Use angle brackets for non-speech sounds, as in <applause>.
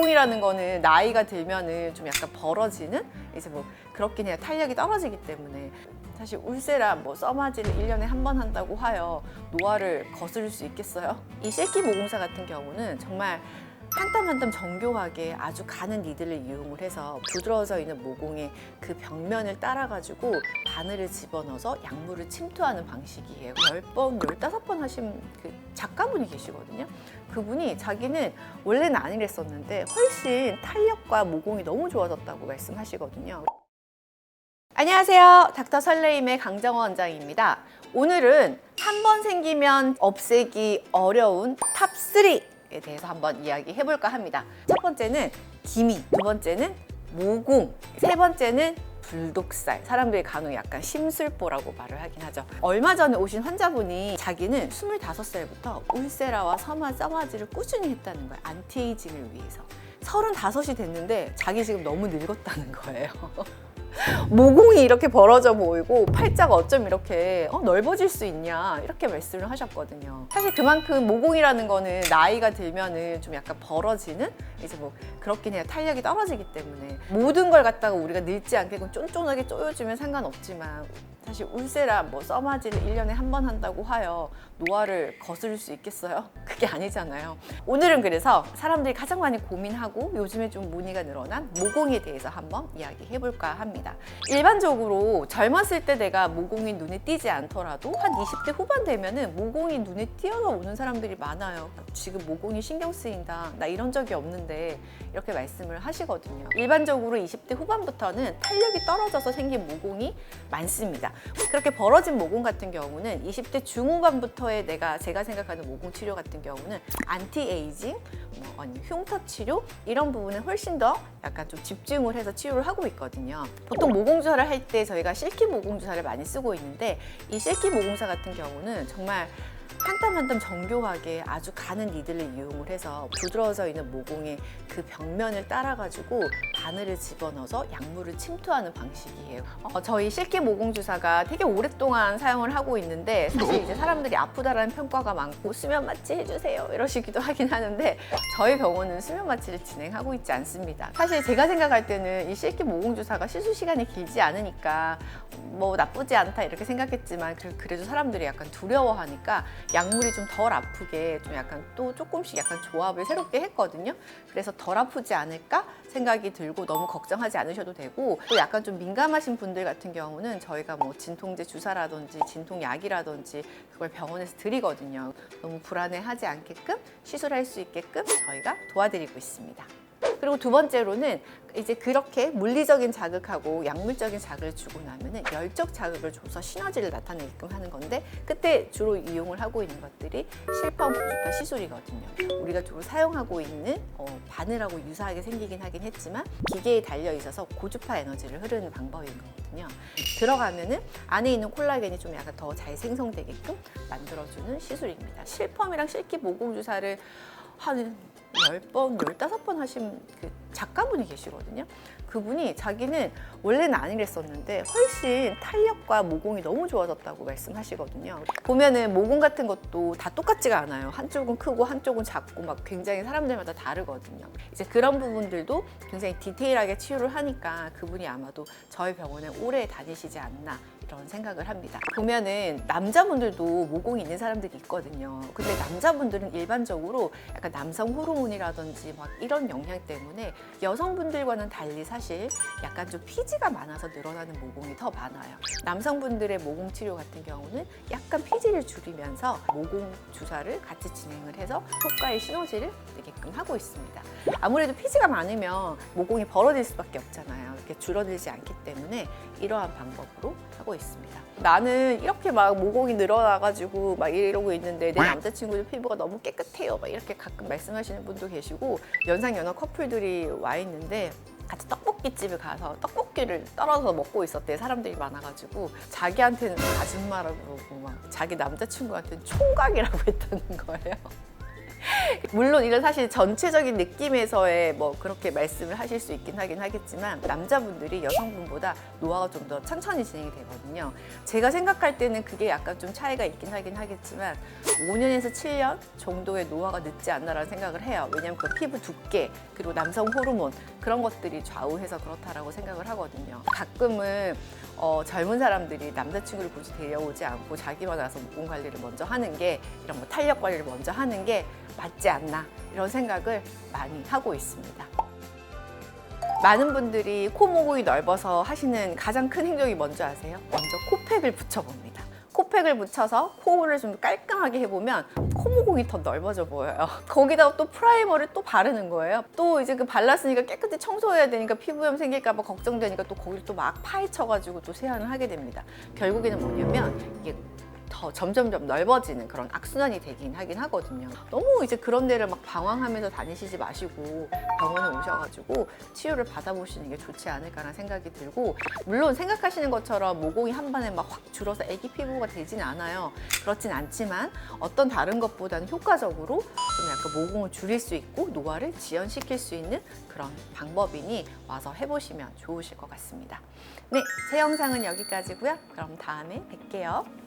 모공이라는 거는 나이가 들면은 좀 약간 벌어지는 이제 뭐 그렇긴 해요. 탄력이 떨어지기 때문에 사실 울세라 뭐 써마지를 1년에 한 번 한다고 하여 노화를 거스를 수 있겠어요? 이 실키 모공사 같은 경우는 정말 한 땀 한 땀 정교하게 아주 가는 니들을 이용을 해서 부드러워져 있는 모공의 그 벽면을 따라가지고 바늘을 집어넣어서 약물을 침투하는 방식이에요. 10번, 15번 하신 그 작가분이 계시거든요. 그분이 자기는 원래는 안 이랬었는데 훨씬 탄력과 모공이 너무 좋아졌다고 말씀하시거든요. 안녕하세요. 닥터 설레임의 강정원 원장입니다. 오늘은 한 번 생기면 없애기 어려운 탑3 에 대해서 한번 이야기해 볼까 합니다. 첫 번째는 기미, 두 번째는 모공, 세 번째는 불독살. 사람들이 간혹 약간 심술보라고 말을 하긴 하죠. 얼마 전에 오신 환자분이 자기는 25살부터 울세라와 서마 써마지를 꾸준히 했다는 거예요. 안티에이징을 위해서. 35이 됐는데 자기 지금 너무 늙었다는 거예요. <laughs> 모공이 이렇게 벌어져 보이고 팔자가 어쩜 이렇게 어, 넓어질 수 있냐 이렇게 말씀을 하셨거든요. 사실 그만큼 모공이라는 거는 나이가 들면은 좀 약간 벌어지는 이제 뭐 그렇긴 해요. 탄력이 떨어지기 때문에 모든 걸 갖다가 우리가 늙지 않게 그냥 쫀쫀하게 쪼여주면 상관없지만 사실 울세라 뭐 써마지를 1년에 한 번 한다고 하여 노화를 거스를 수 있겠어요? <laughs> 그게 아니잖아요. 오늘은 그래서 사람들이 가장 많이 고민하고 요즘에 좀 문의가 늘어난 모공에 대해서 한번 이야기해 볼까 합니다. 일반적으로 젊었을 때 내가 모공이 눈에 띄지 않더라도 한 20대 후반 되면은 모공이 눈에 띄어서 오는 사람들이 많아요. 지금 모공이 신경 쓰인다. 나 이런 적이 없는데 이렇게 말씀을 하시거든요. 일반적으로 20대 후반부터는 탄력이 떨어져서 생긴 모공이 많습니다. 그렇게 벌어진 모공 같은 경우는 20대 중후반부터의 내가 제가 생각하는 모공 치료 같은 경우는 안티에이징, 뭐 아니면 흉터 치료 이런 부분에 훨씬 더 약간 좀 집중을 해서 치료를 하고 있거든요. 보통 모공 주사를 할 때 저희가 실키 모공 주사를 많이 쓰고 있는데 이 실키 모공사 같은 경우는 정말 한 땀 한 땀 정교하게 아주 가는 니들을 이용을 해서 부드러워져 있는 모공의 그 벽면을 따라가지고 바늘을 집어넣어서 약물을 침투하는 방식이에요. 어, 저희 실키 모공 주사가 되게 오랫동안 사용을 하고 있는데 사실 이제 사람들이 아프다라는 평가가 많고 수면 마취 해주세요 이러시기도 하긴 하는데 저희 병원은 수면 마취를 진행하고 있지 않습니다. 사실 제가 생각할 때는 이 실키 모공 주사가 시술 시간이 길지 않으니까 뭐 나쁘지 않다 이렇게 생각했지만 그- 그래도 사람들이 약간 두려워하니까 약물이 좀 덜 아프게 좀 약간 또 조금씩 약간 조합을 새롭게 했거든요. 그래서 덜 아프지 않을까 생각이 들고 너무 걱정하지 않으셔도 되고 또 약간 좀 민감하신 분들 같은 경우는 저희가 뭐 진통제 주사라든지 진통약이라든지 그걸 병원에서 드리거든요. 너무 불안해하지 않게끔 시술할 수 있게끔 저희가 도와드리고 있습니다. 그리고 두 번째로는 이제 그렇게 물리적인 자극하고 약물적인 자극을 주고 나면은 열적 자극을 줘서 시너지를 나타내게끔 하는 건데 그때 주로 이용을 하고 있는 것들이 실펌 고주파 시술이거든요. 우리가 주로 사용하고 있는 어, 바늘하고 유사하게 생기긴 하긴 했지만 기계에 달려 있어서 고주파 에너지를 흐르는 방법인 거거든요. 들어가면은 안에 있는 콜라겐이 좀 약간 더 잘 생성되게끔 만들어주는 시술입니다. 실펌이랑 실키 모공 주사를 한 10번, 15번 하신 그 작가분이 계시거든요. 그분이 자기는 원래는 안 이랬었는데 훨씬 탄력과 모공이 너무 좋아졌다고 말씀하시거든요. 보면은 모공 같은 것도 다 똑같지가 않아요. 한쪽은 크고 한쪽은 작고 막 굉장히 사람들마다 다르거든요. 이제 그런 부분들도 굉장히 디테일하게 치료를 하니까 그분이 아마도 저희 병원에 오래 다니시지 않나 이런 생각을 합니다. 보면은 남자분들도 모공이 있는 사람들이 있거든요. 근데 남자분들은 일반적으로 약간 남성 호르몬이라든지 막 이런 영향 때문에 여성분들과는 달리 사실 약간 좀 피지가 많아서 늘어나는 모공이 더 많아요. 남성분들의 모공 치료 같은 경우는 약간 피지를 줄이면서 모공 주사를 같이 진행을 해서 효과의 시너지를 내게끔 하고 있습니다. 아무래도 피지가 많으면 모공이 벌어질 수밖에 없잖아요. 이렇게 줄어들지 않기 때문에 이러한 방법으로 하고 있습니다. 나는 이렇게 막 모공이 늘어나가지고 막 이러고 있는데 내 남자친구들 피부가 너무 깨끗해요. 막 이렇게 가끔 말씀하시는 분도 계시고 연상 연하 커플들이 와 있는데 같이 떡볶이집에 가서 떡볶이를 떨어서 먹고 있었대 사람들이 많아가지고 자기한테는 아줌마라고 그러고 막 자기 남자친구한테는 총각이라고 <laughs> 했다는 거예요. <laughs> 물론 이건 사실 전체적인 느낌에서의 뭐 그렇게 말씀을 하실 수 있긴 하긴 하겠지만 남자분들이 여성분보다 노화가 좀 더 천천히 진행이 되거든요. 제가 생각할 때는 그게 약간 좀 차이가 있긴 하긴 하겠지만 5년에서 7년 정도의 노화가 늦지 않나라는 생각을 해요. 왜냐하면 그 피부 두께 그리고 남성 호르몬 그런 것들이 좌우해서 그렇다라고 생각을 하거든요. 가끔은 어, 젊은 사람들이 남자친구를 굳이 데려오지 않고 자기만 와서 모공 관리를 먼저 하는 게 이런 뭐 탄력 관리를 먼저 하는 게 맞지 않나 이런 생각을 많이 하고 있습니다. 많은 분들이 코 모공이 넓어서 하시는 가장 큰 행동이 뭔지 아세요? 먼저 코팩을 붙여봅니다. 코팩을 붙여서 코를 좀 깔끔하게 해보면 코 모공이 더 넓어져 보여요. <laughs> 거기다가 또 프라이머를 또 바르는 거예요. 또 이제 그 발랐으니까 깨끗이 청소해야 되니까 피부염 생길까봐 걱정되니까 또 거기를 또 막 파헤쳐가지고 또 세안을 하게 됩니다. 결국에는 뭐냐면 이게 더 점점점 넓어지는 그런 악순환이 되긴 하긴 하거든요. 너무 이제 그런 데를 막 방황하면서 다니시지 마시고 병원에 오셔가지고 치료를 받아보시는 게 좋지 않을까라는 생각이 들고 물론 생각하시는 것처럼 모공이 한 번에 막 확 줄어서 애기 피부가 되진 않아요. 그렇진 않지만 어떤 다른 것보다는 효과적으로 좀 약간 모공을 줄일 수 있고 노화를 지연시킬 수 있는 그런 방법이니 와서 해보시면 좋으실 것 같습니다. 네, 제 영상은 여기까지고요. 그럼 다음에 뵐게요.